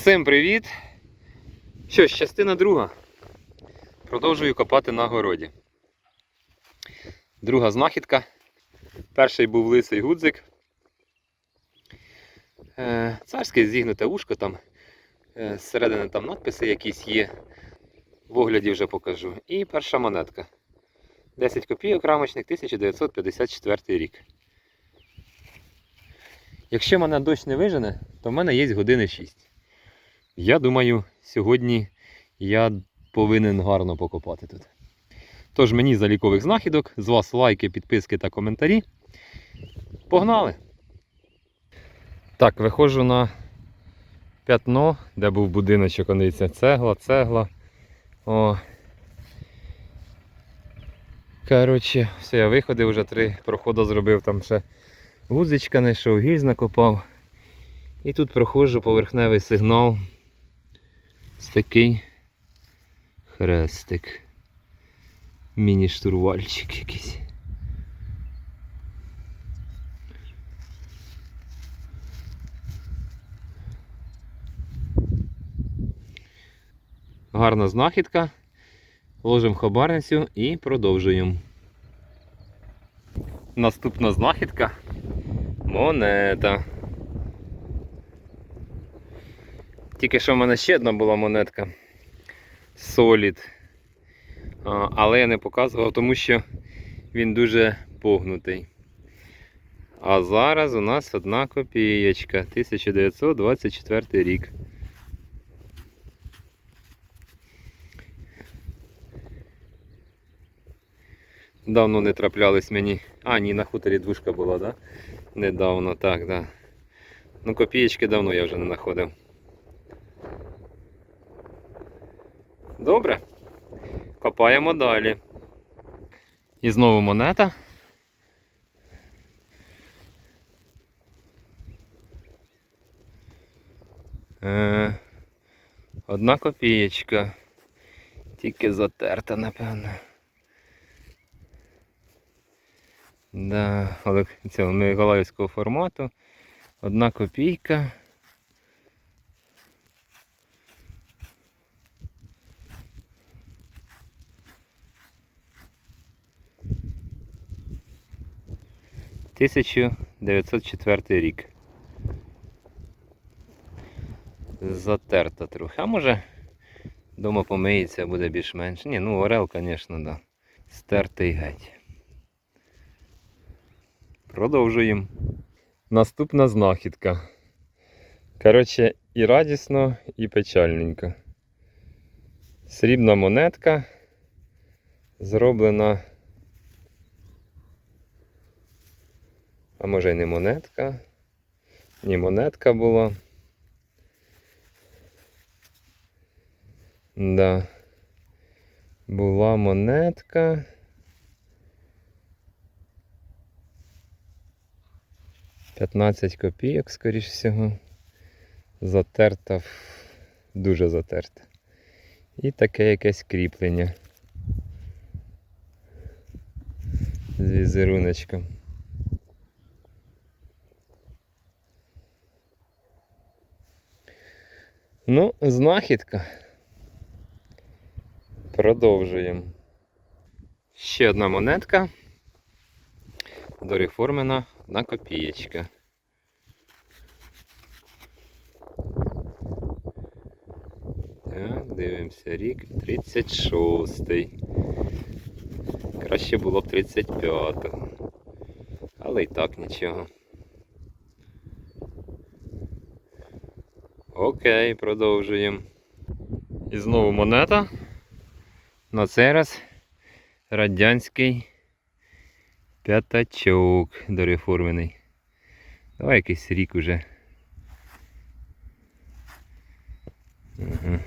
Всім привіт! Що ж, частина друга. Продовжую копати на городі. Друга знахідка. Перший був лисий гудзик. Е, царське зігнуте ушко там. Е, зсередини там надписи якісь є. В огляді вже покажу. І перша монетка. 10 копійок рамочник 1954 рік. Якщо мене дощ не вижене, то в мене є години 6. Я думаю, сьогодні я повинен гарно покопати тут. Тож мені залікових знахідок, з вас лайки, підписки та коментарі. Погнали! Так, виходжу на п'ятно, де був будиночок, дивіться, цегла, цегла. О. Коротше, все, я виходив, вже три проходи зробив, там ще гузичка знайшов, гільз накопав. І тут проходжу поверхневий сигнал. Ось такий хрестик. Міні-штурвальчик якийсь. Гарна знахідка. Ложимо хабарницю і продовжуємо. Наступна знахідка. Монета. Тільки що в мене ще одна була монетка. Solid. Але я не показував, тому що він дуже погнутий. А зараз у нас одна копієчка. 1924 рік. Давно не траплялись мені. А, ні, на хуторі двушка була, да? Недавно, так, да. Ну, копієчки давно я вже не знаходив. Добре. Копаємо далі. І знову монета. Е, одна копієчка. Тільки затерта, напевно. Да, але цього Миколаївського формату. Одна копійка. Тисячу 904 рік. Затерта трохи. А може дома помиється, буде більш-менш. Ні, ну орел, звісно, да. Стертий геть. Продовжуємо. Наступна знахідка. Коротше, і радісно, і печальненько. Срібна монетка зроблена. А може й не монетка. Ні, монетка була. Да. Була монетка. П'ятнадцять копійок, скоріш всього. Затерта, дуже затерта. І таке якесь кріплення. З візеруночком. Ну, знахідка. Продовжуємо. Ще одна монетка. Дореформена одна копієчка. Так, дивимося рік 36-й. Краще було б 35-го. Але і так нічого. Окей, продовжуємо. І знову монета. На цей раз радянський п'ятачок дореформений. Давай якийсь рік уже. Угу.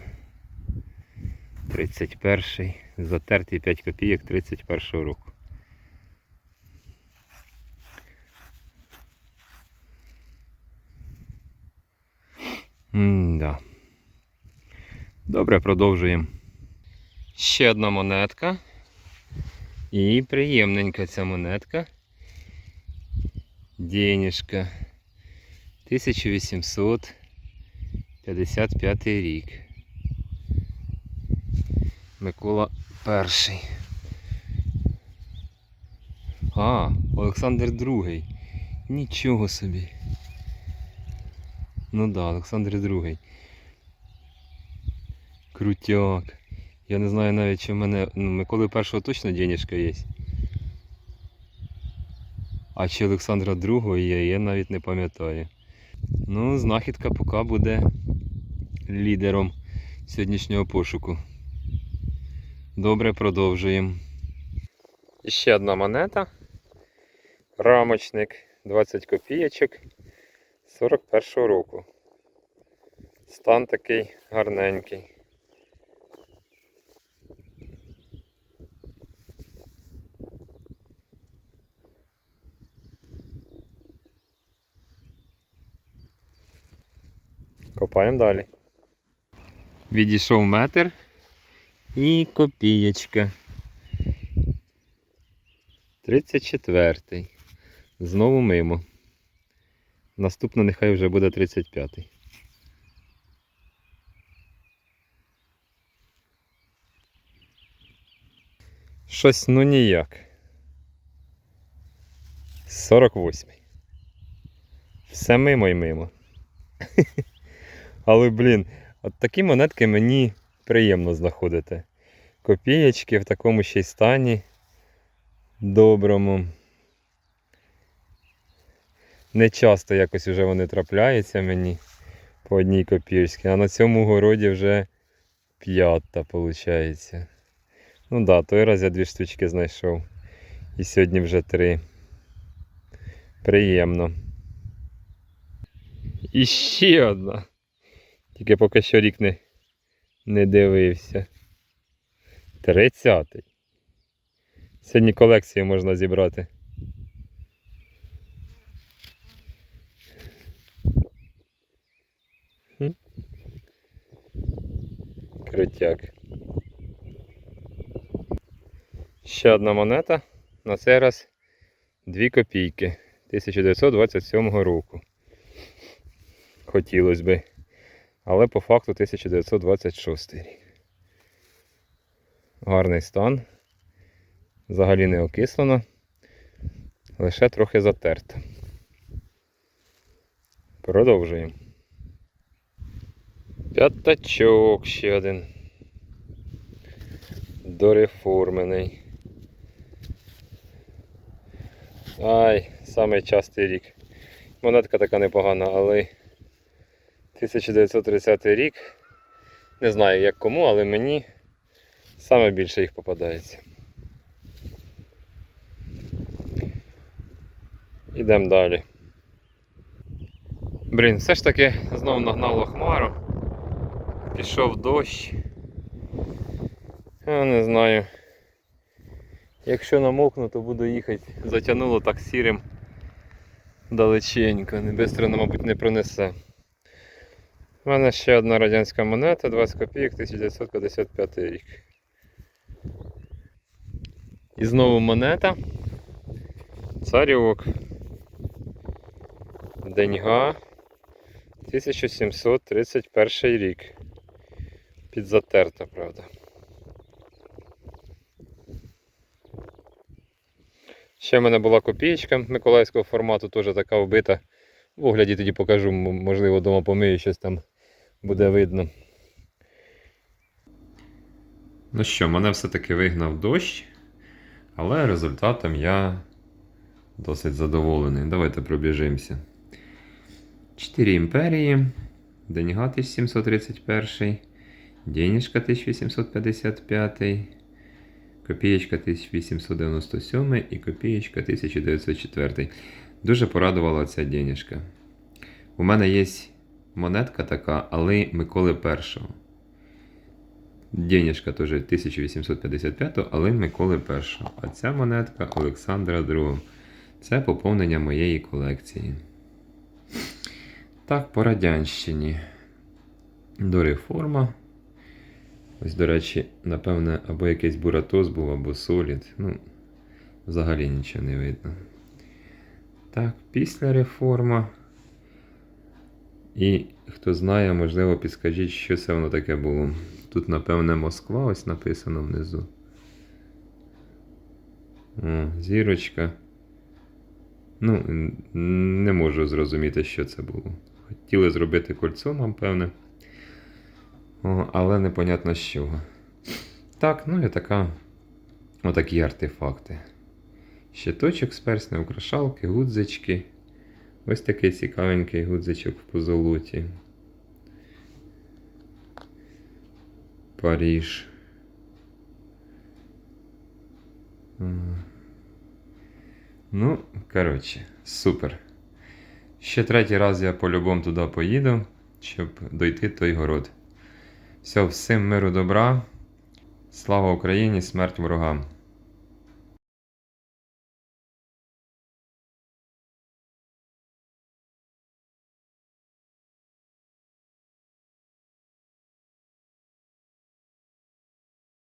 31-й. Затертий 5 копійок 31-го року. М-да. Добре, продовжуємо. Ще одна монетка. І приємненька ця монетка. Денежка. 1800 55 рік. Микола перший. А, Олександр другий. Нічого собі. Ну да, Олександр другий. Крутяк. Я не знаю навіть, чи в мене. Ну, Миколи першого точно денежка є. А чи Олександра другого є, я навіть не пам'ятаю. Ну, знахідка поки буде лідером сьогоднішнього пошуку. Добре, продовжуємо. Ще одна монета. Рамочник 20 копійочок 41-го року. Стан такий гарненький. Копаємо далі. Відійшов метр і копієчка. 34. Знову мимо. Наступно нехай вже буде 35-й. Щось ну ніяк. 48. Все мимо й мимо. Але, блін, от такі монетки мені приємно знаходити. Копієчки в такому ще й стані доброму. Не часто якось вже вони трапляються мені по одній копійці, а на цьому городі вже п'ята виходить. Ну так, да, той раз я дві штучки знайшов. І сьогодні вже три. Приємно. І ще одна. Тільки поки що рік не, не дивився. Тридцятий. Сьогодні колекцію можна зібрати. Крутяк. Ще одна монета. На цей раз 2 копійки 1927 року. Хотілося би. Але по факту 1926 рік. Гарний стан. Взагалі не окислено. Лише трохи затерто. Продовжуємо. П'ятачок ще один. Дореформений. Ай, самий частий рік. Монетка така непогана, але 1930 рік. Не знаю як кому, але мені саме більше їх попадається. Ідемо далі. Блін, все ж таки знову нагнало хмару. Пішов дощ. Я не знаю. Якщо намокну, то буду їхати. Затягнуло так сірим далеченько. Не бистро, мабуть, не пронесе. У мене ще одна радянська монета, 20 копійок, 1955 рік. І знову монета. Царьок. Деньга. 1731 рік. Підзатерта, правда. Ще в мене була копієчка миколаївського формату, теж така вбита. В огляді тоді покажу, можливо, вдома помию, щось там буде видно. Ну що, мене все-таки вигнав дощ, але результатом я досить задоволений. Давайте пробіжимося. 4 імперії, Деньга 1731, Денежка 1855, Копієчка 1897 і копієчка 1904. Дуже порадувала ця денежка. У мене є монетка така, але Миколи І. Денежка теж 1855, але Миколи І. А ця монетка Олександра II. Це поповнення моєї колекції. Так, по Радянщині. Дореформа. Ось, до речі, напевне, або якийсь буратос був, або солід. Ну, взагалі нічого не видно. Так, після реформа. І хто знає, можливо, підскажіть, що це воно таке було. Тут, напевне, Москва ось написано внизу. О, зірочка. Ну, не можу зрозуміти, що це було. Хотіли зробити кольцо, напевне. О, але непонятно з чого. Так, ну і така. Отакі артефакти. Щиточок з персня, украшалки, гудзички. Ось такий цікавенький гудзичок в позолоті. Паріж. Ну, коротше, супер. Ще третій раз я по-любому туди поїду, щоб дойти той город. Все, всім миру добра. Слава Україні, смерть ворогам!